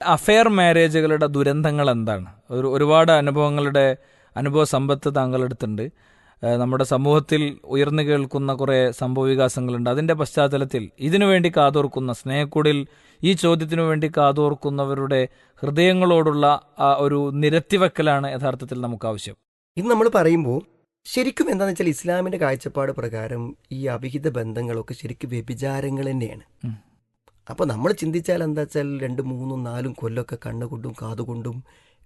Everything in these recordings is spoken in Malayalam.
അഫെയർ മാരേജുകളുടെ ദുരന്തങ്ങൾ എന്താണ്? ഒരു ഒരുപാട് അനുഭവങ്ങളുടെ അനുഭവ സമ്പത്ത് താങ്കളെടുത്തുണ്ട് നമ്മുടെ സമൂഹത്തിൽ ഉയർന്നു കേൾക്കുന്ന കുറേ സംഭവവികാസങ്ങളുണ്ട്. അതിന്റെ പശ്ചാത്തലത്തിൽ ഇതിനുവേണ്ടി കാതോർക്കുന്ന സ്നേഹക്കൂടിൽ ഈ ചോദ്യത്തിനു വേണ്ടി കാതോർക്കുന്നവരുടെ ഹൃദയങ്ങളോടുള്ള ആ ഒരു നിരത്തിവെക്കലാണ് യഥാർത്ഥത്തിൽ നമുക്ക് ആവശ്യം ഇത് നമ്മൾ പറയുമ്പോൾ ശരിക്കും എന്താണെന്ന് വെച്ചാൽ ഇസ്ലാമിന്റെ കാഴ്ചപ്പാട് പ്രകാരം ഈ അവിഹിത ബന്ധങ്ങളൊക്കെ ശരിക്കും വ്യഭിചാരങ്ങൾ തന്നെയാണ്. അപ്പോൾ നമ്മൾ ചിന്തിച്ചാൽ എന്താ വെച്ചാൽ രണ്ട് മൂന്നും നാലും കൊല്ലമൊക്കെ കണ്ണുകൊണ്ടും കാതുകൊണ്ടും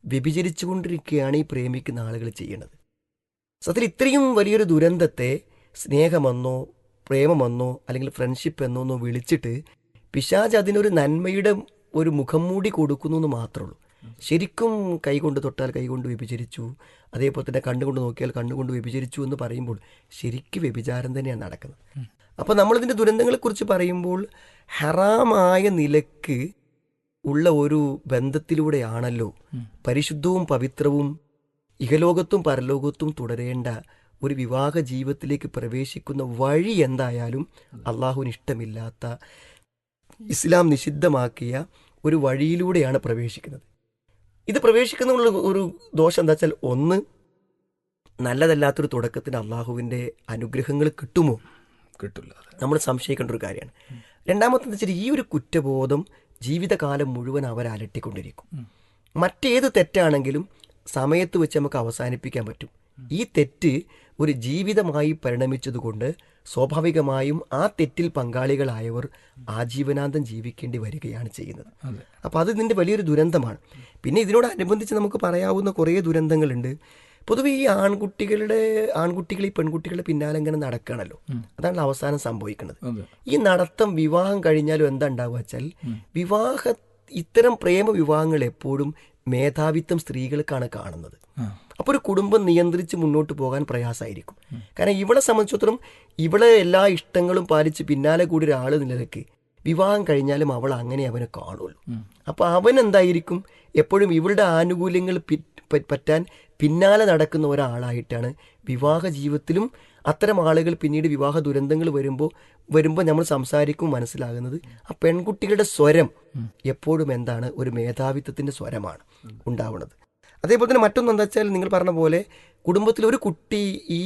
വ്യഭിചരിച്ചുകൊണ്ടിരിക്കുകയാണ് ഈ പ്രേമിക്കുന്ന ആളുകൾ ചെയ്യണത്. സത്യത്തിൽ ഇത്രയും വലിയൊരു ദുരന്തത്തെ സ്നേഹമെന്നോ പ്രേമമെന്നോ അല്ലെങ്കിൽ ഫ്രണ്ട്ഷിപ്പ് എന്നോ ഒന്നോ വിളിച്ചിട്ട് പിശാജ് അതിനൊരു നന്മയുടെ ഒരു മുഖം മൂടി കൊടുക്കുന്നു എന്ന് മാത്രമേ ഉള്ളൂ. ശരിക്കും കൈകൊണ്ട് തൊട്ടാൽ കൈകൊണ്ട് വ്യഭിചരിച്ചു അതേപോലെ തന്നെ കണ്ണുകൊണ്ട് നോക്കിയാൽ കണ്ണുകൊണ്ട് വ്യഭിചരിച്ചു എന്ന് പറയുമ്പോൾ ശരിക്കും വ്യഭിചാരം തന്നെയാണ് നടക്കുന്നത്. അപ്പോൾ നമ്മളിതിന്റെ ദുരന്തങ്ങളെക്കുറിച്ച് പറയുമ്പോൾ ഹറാമായ നിലയ്ക്ക് ഉള്ള ഒരു ബന്ധത്തിലൂടെയാണല്ലോ പരിശുദ്ധവും പവിത്രവും ഇഹലോകത്തും പരലോകത്തും തുടരേണ്ട ഒരു വിവാഹ ജീവിതത്തിലേക്ക് പ്രവേശിക്കുന്ന വഴി എന്തായാലും അള്ളാഹുവിന് ഇഷ്ടമില്ലാത്ത ഇസ്ലാം നിഷിദ്ധമാക്കിയ ഒരു വഴിയിലൂടെയാണ് പ്രവേശിക്കുന്നത്. ഇത് പ്രവേശിക്കുന്ന ഒരു ദോഷം എന്താ വെച്ചാൽ ഒന്ന് നല്ലതല്ലാത്തൊരു തുടക്കത്തിന് അള്ളാഹുവിന്റെ അനുഗ്രഹങ്ങൾ കിട്ടുമോ? കിട്ടില്ല നമ്മൾ സംശയിക്കേണ്ട ഒരു കാര്യമാണ്. രണ്ടാമത്തെ വെച്ചാൽ ഈ ഒരു കുറ്റബോധം ജീവിതകാലം മുഴുവൻ അവർ അലട്ടിക്കൊണ്ടിരിക്കും. മറ്റേത് തെറ്റാണെങ്കിലും സമയത്ത് വെച്ച് നമുക്ക് അവസാനിപ്പിക്കാൻ പറ്റും. ഈ തെറ്റ് ഒരു ജീവിതമായി പരിണമിച്ചതുകൊണ്ട് സ്വാഭാവികമായും ആ തെറ്റിൽ പങ്കാളികളായവർ ആജീവനാന്തം ജീവിക്കേണ്ടി വരികയാണ് ചെയ്യുന്നത്. അപ്പം അപ്പോൾ അത് ഇതിന്റെ വലിയൊരു ദുരന്തമാണ്. പിന്നെ ഇതിനോടനുബന്ധിച്ച് നമുക്ക് പറയാവുന്ന കുറേ ദുരന്തങ്ങളുണ്ട്. പൊതുവെ ഈ ആൺകുട്ടികളുടെ ആൺകുട്ടികൾ ഈ പെൺകുട്ടികളുടെ പിന്നാലെ ഇങ്ങനെ നടക്കുകയാണല്ലോ അതാണ് അവസാനം സംഭവിക്കുന്നത് ഈ നടത്തം വിവാഹം കഴിഞ്ഞാലും എന്താ ഉണ്ടാവുക വെച്ചാൽ വിവാഹ ഇത്തരം പ്രേമ വിവാഹങ്ങൾ എപ്പോഴും മേധാവിത്വം സ്ത്രീകൾക്കാണ് കാണുന്നത്. അപ്പോൾ ഒരു കുടുംബം നിയന്ത്രിച്ച് മുന്നോട്ട് പോകാൻ പ്രയാസമായിരിക്കും. കാരണം ഇവളെ സംബന്ധിച്ചിടത്തോളം ഇവളെ എല്ലാ ഇഷ്ടങ്ങളും പാലിച്ച് പിന്നാലെ കൂടി ഒരാൾ നിലനിൽക്ക് വിവാഹം കഴിഞ്ഞാലും അവൾ അങ്ങനെ അവനെ കാണുള്ളൂ. അപ്പോൾ അവൻ എന്തായിരിക്കും? എപ്പോഴും ഇവളുടെ ആനുകൂല്യങ്ങൾ പറ്റാൻ പിന്നാലെ നടക്കുന്ന ഒരാളായിട്ടാണ് വിവാഹ ജീവിതത്തിലും അത്തരം ആളുകൾ പിന്നീട് വിവാഹ ദുരന്തങ്ങൾ വരുമ്പോൾ വരുമ്പോൾ നമ്മൾ സംസാരിക്കും മനസ്സിലാകുന്നത്. ആ പെൺകുട്ടികളുടെ സ്വരം എപ്പോഴും എന്താണ്? ഒരു മേധാവിത്വത്തിന്റെ സ്വരമാണ് ഉണ്ടാവുന്നത് അതേപോലെ തന്നെ മറ്റൊന്ന് എന്താ വെച്ചാൽ നിങ്ങൾ പറഞ്ഞ പോലെ കുടുംബത്തിൽ ഒരു കുട്ടി ഈ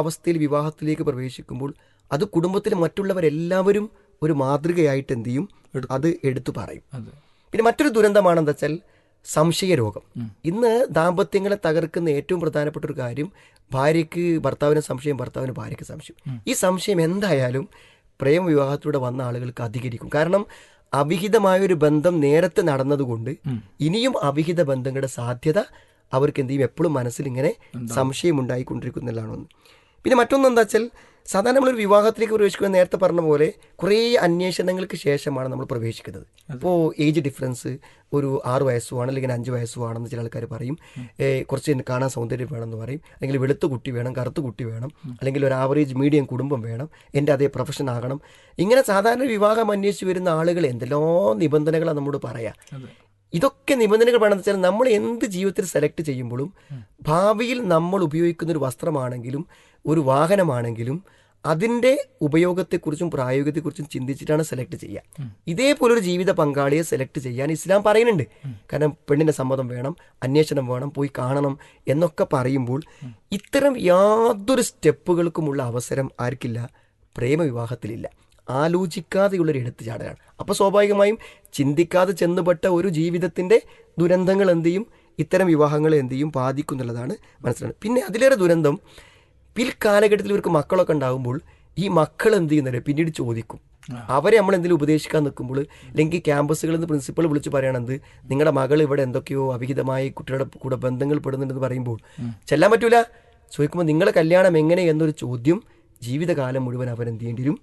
അവസ്ഥയിൽ വിവാഹത്തിലേക്ക് പ്രവേശിക്കുമ്പോൾ അത് കുടുംബത്തിലെ മറ്റുള്ളവരെല്ലാവരും ഒരു മാതൃകയായിട്ട് എന്ത് ചെയ്യും? അത് എടുത്തു പറയും. പിന്നെ മറ്റൊരു ദുരന്തമാണെന്ന് വെച്ചാൽ സംശയരോഗം ഇന്ന് ദാമ്പത്യങ്ങളെ തകർക്കുന്ന ഏറ്റവും പ്രധാനപ്പെട്ട ഒരു കാര്യം ഭാര്യയ്ക്ക് ഭർത്താവിന് സംശയം ഭർത്താവിന് ഭാര്യയ്ക്ക് സംശയം. ഈ സംശയം എന്തായാലും പ്രേമവിവാഹത്തിലൂടെ വന്ന ആളുകൾക്ക് അധികരിക്കും. കാരണം അവിഹിതമായൊരു ബന്ധം നേരത്തെ നടന്നതുകൊണ്ട് ഇനിയും അവിഹിത ബന്ധങ്ങളുടെ സാധ്യത അവർക്ക് എന്ത് ചെയ്യും? എപ്പോഴും മനസ്സിൽ ഇങ്ങനെ സംശയം ഉണ്ടായിക്കൊണ്ടിരിക്കുന്നതാണ് ഒന്ന്. പിന്നെ മറ്റൊന്ന് എന്താ വെച്ചാൽ സാധാരണ നമ്മളൊരു വിവാഹത്തിലേക്ക് പ്രവേശിക്കുമ്പോൾ നേരത്തെ പറഞ്ഞ പോലെ കുറേ അന്വേഷണങ്ങൾക്ക് ശേഷമാണ് നമ്മൾ പ്രവേശിക്കുന്നത്. അപ്പോൾ ഏജ് ഡിഫറൻസ് ഒരു ആറ് വയസ്സുമാണ് അല്ലെങ്കിൽ അഞ്ച് വയസ്സുമാണെന്ന് ചില ആൾക്കാർ പറയും. കുറച്ച് കാണാൻ സൗന്ദര്യം വേണമെന്ന് പറയും. അല്ലെങ്കിൽ വെളുത്ത കുട്ടി വേണം കറുത്ത കുട്ടി വേണം. അല്ലെങ്കിൽ ഒരു ആവറേജ് മീഡിയം കുടുംബം വേണം. എന്റെ അതേ പ്രൊഫഷൻ ആകണം. ഇങ്ങനെ സാധാരണ വിവാഹം അന്വേഷിച്ച് വരുന്ന ആളുകൾ എന്തെല്ലോ നിബന്ധനകളാണ് നമ്മോട് പറയാം. ഇതൊക്കെ നിബന്ധനകൾ വേണമെന്ന് വെച്ചാൽ നമ്മൾ എന്ത് ജീവിതത്തിൽ സെലക്ട് ചെയ്യുമ്പോഴും ഭാവിയിൽ നമ്മൾ ഉപയോഗിക്കുന്ന ഒരു വസ്ത്രമാണെങ്കിലും ഒരു വാഹനമാണെങ്കിലും അതിന്റെ ഉപയോഗത്തെക്കുറിച്ചും പ്രായോഗികത്തെക്കുറിച്ചും ചിന്തിച്ചിട്ടാണ് സെലക്ട് ചെയ്യുക. ഇതേപോലെ ഒരു ജീവിത പങ്കാളിയെ സെലക്ട് ചെയ്യാൻ ഇസ്ലാം പറയുന്നുണ്ട്. കാരണം പെണ്ണിന്റെ സമ്മതം വേണം അന്വേഷണം വേണം പോയി കാണണം എന്നൊക്കെ പറയുമ്പോൾ ഇത്തരം യാതൊരു സ്റ്റെപ്പുകൾക്കുമുള്ള അവസരം ആർക്കില്ല? പ്രേമവിവാഹത്തിലില്ല. ആലോചിക്കാതെയുള്ളൊരു എടുത്തുചാടലാണ് അപ്പോൾ സ്വാഭാവികമായും ചിന്തിക്കാതെ ചെന്നുപെട്ട ഒരു ജീവിതത്തിന്റെ ദുരന്തങ്ങൾ എന്ത് ചെയ്യും ഇത്തരം വിവാഹങ്ങൾ എന്ത് ചെയ്യും ബാധിക്കുന്നുള്ളതാണ് മനസ്സിലാക്കുന്നത് പിന്നെ അതിലേറെ ദുരന്തം പിൽക്കാലഘട്ടത്തിൽ ഇവർക്ക് മക്കളൊക്കെ ഉണ്ടാകുമ്പോൾ ഈ മക്കൾ എന്ത് ചെയ്യുന്നില്ല പിന്നീട് ചോദിക്കും. അവരെ നമ്മൾ എന്തെങ്കിലും ഉപദേശിക്കാൻ നിൽക്കുമ്പോൾ അല്ലെങ്കിൽ ക്യാമ്പസുകളിൽ നിന്ന് പ്രിൻസിപ്പൾ വിളിച്ച് പറയണത് നിങ്ങളുടെ മകൾ ഇവിടെ എന്തൊക്കെയോ അവിഹിതമായി കുട്ടികളുടെ കൂടെ ബന്ധങ്ങൾ പെടുന്നുണ്ടെന്ന് പറയുമ്പോൾ ചെല്ലാൻ പറ്റൂല. ചോദിക്കുമ്പോൾ നിങ്ങളുടെ കല്യാണം എങ്ങനെ എന്നൊരു ചോദ്യം ജീവിതകാലം മുഴുവൻ അവരെന്ത് ചെയ്യേണ്ടി വരും.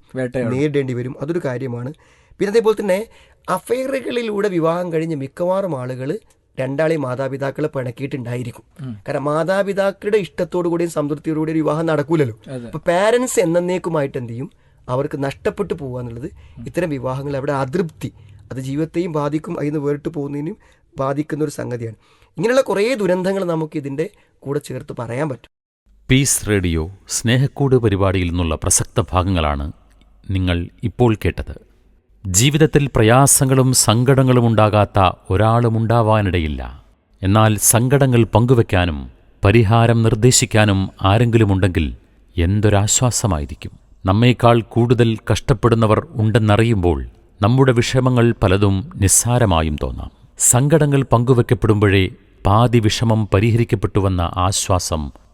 നേരിടേണ്ടി വരും അതൊരു കാര്യമാണ്. പിന്നെ അതേപോലെ തന്നെ അഫയറുകളിലൂടെ വിവാഹം കഴിഞ്ഞ് മിക്കവാറും ആളുകൾ രണ്ടാളെയും മാതാപിതാക്കളെ പിണക്കിയിട്ടുണ്ടായിരിക്കും. കാരണം മാതാപിതാക്കളുടെ ഇഷ്ടത്തോടു കൂടിയും സംതൃപ്തിയോടു ഒരു വിവാഹം നടക്കൂലല്ലോ. അപ്പൊ പാരൻസ് എന്നേക്കുമായിട്ട് എന്ത് ചെയ്യും? അവർക്ക് നഷ്ടപ്പെട്ടു പോകുക എന്നുള്ളത് ഇത്തരം വിവാഹങ്ങൾ അവിടെ അതൃപ്തി അത് ജീവിതത്തെയും ബാധിക്കും അതിൽ നിന്ന് വേറിട്ട് പോകുന്നതിനും ബാധിക്കുന്ന ഒരു സംഗതിയാണ്. ഇങ്ങനെയുള്ള കുറേ ദുരന്തങ്ങൾ നമുക്ക് ഇതിന്റെ കൂടെ ചേർത്ത് പറയാൻ പറ്റും. പീസ് റേഡിയോ സ്നേഹക്കൂട് പരിപാടിയിൽ നിന്നുള്ള പ്രസക്ത ഭാഗങ്ങളാണ് നിങ്ങൾ ഇപ്പോൾ കേട്ടത്. ജീവിതത്തിൽ പ്രയാസങ്ങളും സങ്കടങ്ങളും ഉണ്ടാകാത്ത ഒരാളും ഒരാളുമുണ്ടാവാനിടയില്ല എന്നാൽ സങ്കടങ്ങൾ പങ്കുവെക്കാനും പരിഹാരം നിർദ്ദേശിക്കാനും ആരെങ്കിലും ആരെങ്കിലുമുണ്ടെങ്കിൽ എന്തൊരാശ്വാസമായിരിക്കും? നമ്മേക്കാൾ കൂടുതൽ കഷ്ടപ്പെടുന്നവർ ഉണ്ടെന്നറിയുമ്പോൾ നമ്മുടെ വിഷമങ്ങൾ പലതും നിസ്സാരമായും തോന്നാം. സങ്കടങ്ങൾ പങ്കുവെക്കപ്പെടുമ്പോഴേ പാതി വിഷമം പരിഹരിക്കപ്പെട്ടുവെന്ന ആശ്വാസം